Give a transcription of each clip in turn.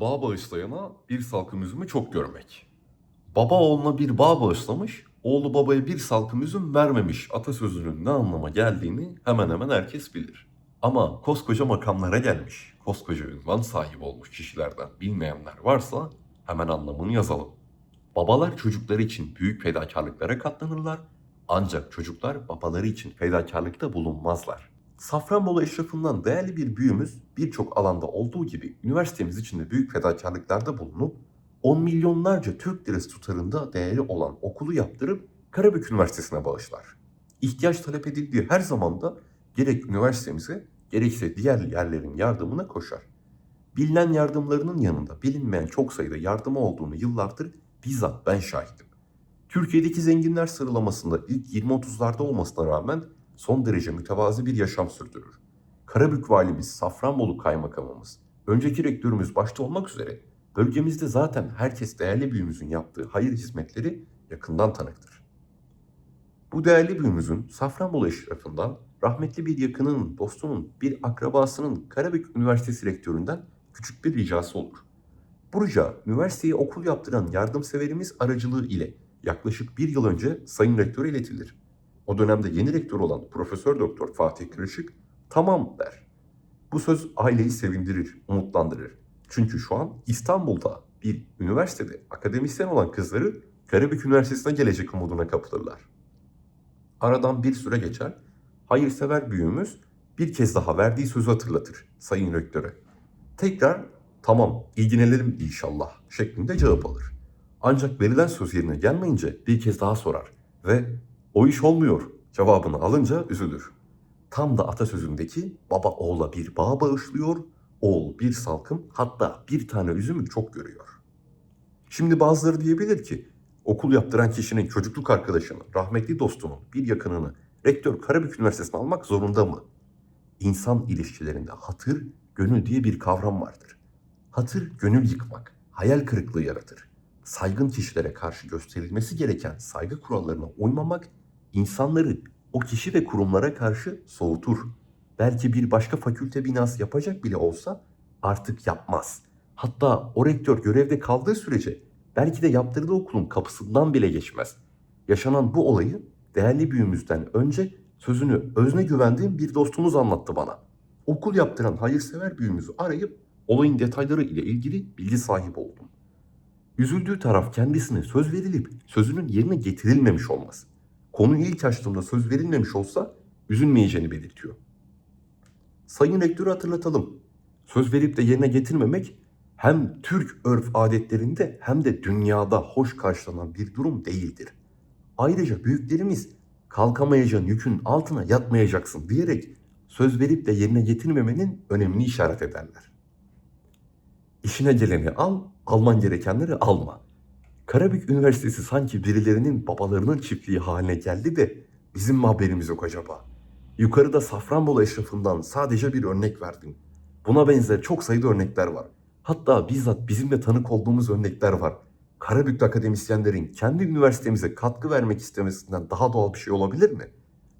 Bağ bağışlayana bir salkım üzümü çok görmek. Baba oğluna bir bağ bağışlamış, oğlu babaya bir salkım üzüm vermemiş atasözünün ne anlama geldiğini hemen hemen herkes bilir. Ama koskoca makamlara gelmiş, koskoca ünvan sahibi olmuş kişilerden bilmeyenler varsa hemen anlamını yazalım. Babalar çocukları için büyük fedakarlıklara katlanırlar ancak çocuklar babaları için fedakarlıkta bulunmazlar. Safranbolu eşrafından değerli bir büyüğümüz birçok alanda olduğu gibi üniversitemiz için de büyük fedakarlıklarda bulunup 10 milyonlarca Türk lirası tutarında değeri olan okulu yaptırıp Karabük Üniversitesi'ne bağışlar. İhtiyaç talep edildiği her zaman da gerek üniversitemize gerekse diğer yerlerin yardımına koşar. Bilinen yardımlarının yanında bilinmeyen çok sayıda yardımı olduğunu yıllardır bizzat ben şahidim. Türkiye'deki zenginler sıralamasında ilk 20-30'larda olmasına rağmen son derece mütevazi bir yaşam sürdürür. Karabük valimiz, Safranbolu kaymakamımız, önceki rektörümüz başta olmak üzere bölgemizde zaten herkes değerli büyüğümüzün yaptığı hayır hizmetleri yakından tanıktır. Bu değerli büyüğümüzün Safranbolu eşrafından rahmetli bir yakınının, dostunun, bir akrabasının Karabük Üniversitesi rektöründen küçük bir ricası olur. Bu rica üniversiteye okul yaptıran yardımseverimiz aracılığı ile yaklaşık bir yıl önce Sayın Rektör'e iletilir. O dönemde yeni rektör olan Profesör Doktor Fatih Kırışık tamam der. Bu söz aileyi sevindirir, umutlandırır. Çünkü şu an İstanbul'da bir üniversitede akademisyen olan kızları Karabük Üniversitesi'ne gelecek umuduna kapılırlar. Aradan bir süre geçer, hayırsever büyüğümüz bir kez daha verdiği sözü hatırlatır Sayın Rektör'e. Tekrar tamam ilgilenelim inşallah şeklinde cevap alır. Ancak verilen söz yerine gelmeyince bir kez daha sorar ve o iş olmuyor cevabını alınca üzülür. Tam da atasözündeki baba oğula bir bağ bağışlıyor, oğul bir salkım hatta bir tane üzümü çok görüyor. Şimdi bazıları diyebilir ki okul yaptıran kişinin çocukluk arkadaşını, rahmetli dostunun bir yakınını rektör Karabük Üniversitesi'ne almak zorunda mı? İnsan ilişkilerinde hatır, gönül diye bir kavram vardır. Hatır, gönül yıkmak, hayal kırıklığı yaratır. Saygın kişilere karşı gösterilmesi gereken saygı kurallarına uymamak, insanları o kişi ve kurumlara karşı soğutur. Belki bir başka fakülte binası yapacak bile olsa artık yapmaz. Hatta o rektör görevde kaldığı sürece belki de yaptırdığı okulun kapısından bile geçmez. Yaşanan bu olayı değerli büyüğümüzden önce sözünü özne güvendiğim bir dostumuz anlattı bana. Okul yaptıran hayırsever büyüğümüzü arayıp olayın detayları ile ilgili bilgi sahibi oldum. Üzüldüğü taraf kendisine söz verilip sözünün yerine getirilmemiş olması. Konuyu ilk açtığımda söz verilmemiş olsa üzülmeyeceğini belirtiyor. Sayın Rektörü hatırlatalım. Söz verip de yerine getirmemek hem Türk örf adetlerinde hem de dünyada hoş karşılanan bir durum değildir. Ayrıca büyüklerimiz kalkamayacağın yükün altına yatmayacaksın diyerek söz verip de yerine getirmemenin önemini işaret ederler. İşine geleni al, alman gerekenleri alma. Karabük Üniversitesi sanki birilerinin babalarının çiftliği haline geldi de bizim mi haberimiz yok acaba? Yukarıda Safranbolu eşrafından sadece bir örnek verdim. Buna benzer çok sayıda örnekler var. Hatta bizzat bizim de tanık olduğumuz örnekler var. Karabük'te akademisyenlerin kendi üniversitemize katkı vermek istemesinden daha doğal bir şey olabilir mi?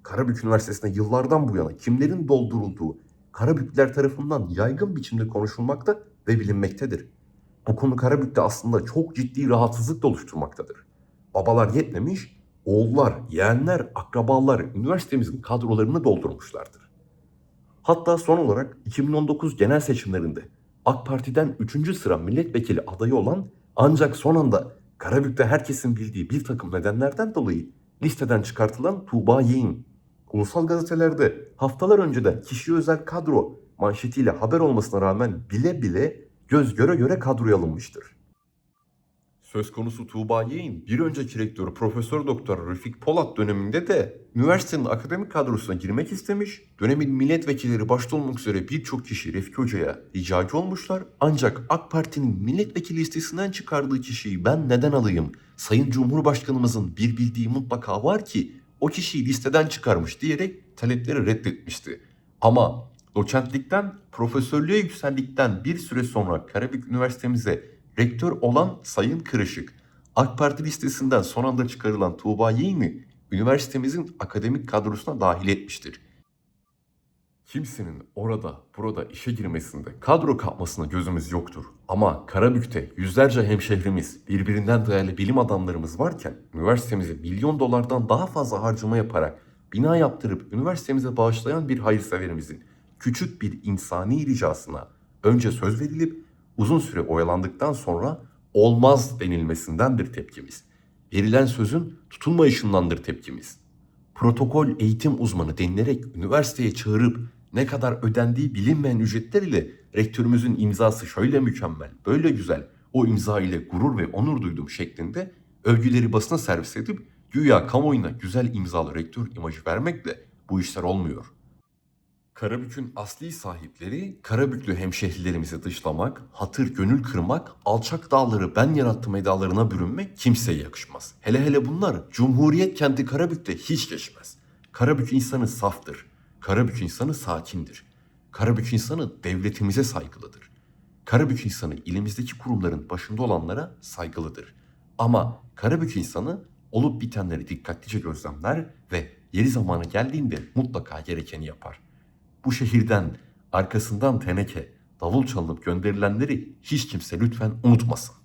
Karabük Üniversitesi'ne yıllardan bu yana kimlerin doldurulduğu Karabükler tarafından yaygın biçimde konuşulmakta ve bilinmektedir. Bu konu Karabük'te aslında çok ciddi rahatsızlık da oluşturmaktadır. Babalar yetmemiş, oğullar, yeğenler, akrabalar üniversitemizin kadrolarını doldurmuşlardır. Hatta son olarak 2019 genel seçimlerinde AK Parti'den 3. sıra milletvekili adayı olan ancak son anda Karabük'te herkesin bildiği bir takım nedenlerden dolayı listeden çıkartılan Tuğba Yeğen, ulusal gazetelerde haftalar önceden kişi özel kadro manşetiyle haber olmasına rağmen bile bile göz göre göre kadroya alınmıştır. Söz konusu Tuğba Yeğen, bir önceki rektörü Profesör Doktor Refik Polat döneminde de üniversitenin akademik kadrosuna girmek istemiş. Dönemin milletvekilleri başta olmak üzere birçok kişi Refik Hoca'ya ricacı olmuşlar. Ancak AK Parti'nin milletvekili listesinden çıkardığı kişiyi ben neden alayım? Sayın Cumhurbaşkanımızın bir bildiği mutlaka var ki o kişiyi listeden çıkarmış diyerek talepleri reddetmişti. Ama doçentlikten profesörlüğe yükseldikten bir süre sonra Karabük Üniversitemize rektör olan Sayın Kırışık, AK Parti listesinden son anda çıkarılan Tuğba Yeğen'i üniversitemizin akademik kadrosuna dahil etmiştir. Kimsenin orada burada işe girmesinde kadro kapmasına gözümüz yoktur. Ama Karabük'te yüzlerce hemşehrimiz, birbirinden değerli bilim adamlarımız varken üniversitemize milyon dolardan daha fazla harcama yaparak bina yaptırıp üniversitemize bağışlayan bir hayırseverimizin küçük bir insani ricasına önce söz verilip uzun süre oyalandıktan sonra olmaz denilmesindendir tepkimiz. Verilen sözün tutulmayışındandır tepkimiz protokol eğitim uzmanı denilerek üniversiteye çağırıp ne kadar ödendiği bilinmeyen ücretler ile rektörümüzün imzası şöyle mükemmel, böyle güzel, o imza ile gurur ve onur duydum şeklinde övgüleri basına servis edip güya kamuoyuna güzel imzalı rektör imajı vermekle bu işler olmuyor. Karabük'ün asli sahipleri Karabüklü hemşehrilerimizi dışlamak, hatır gönül kırmak, alçak dağları ben yarattım edalarına bürünmek kimseye yakışmaz. Hele hele bunlar Cumhuriyet kenti Karabük'te hiç geçmez. Karabük insanı saftır. Karabük insanı sakindir. Karabük insanı devletimize saygılıdır. Karabük insanı ilimizdeki kurumların başında olanlara saygılıdır. Ama Karabük insanı olup bitenleri dikkatlice gözlemler ve yeri zamanı geldiğinde mutlaka gerekeni yapar. Bu şehirden arkasından teneke, davul çalınıp gönderilenleri hiç kimse lütfen unutmasın.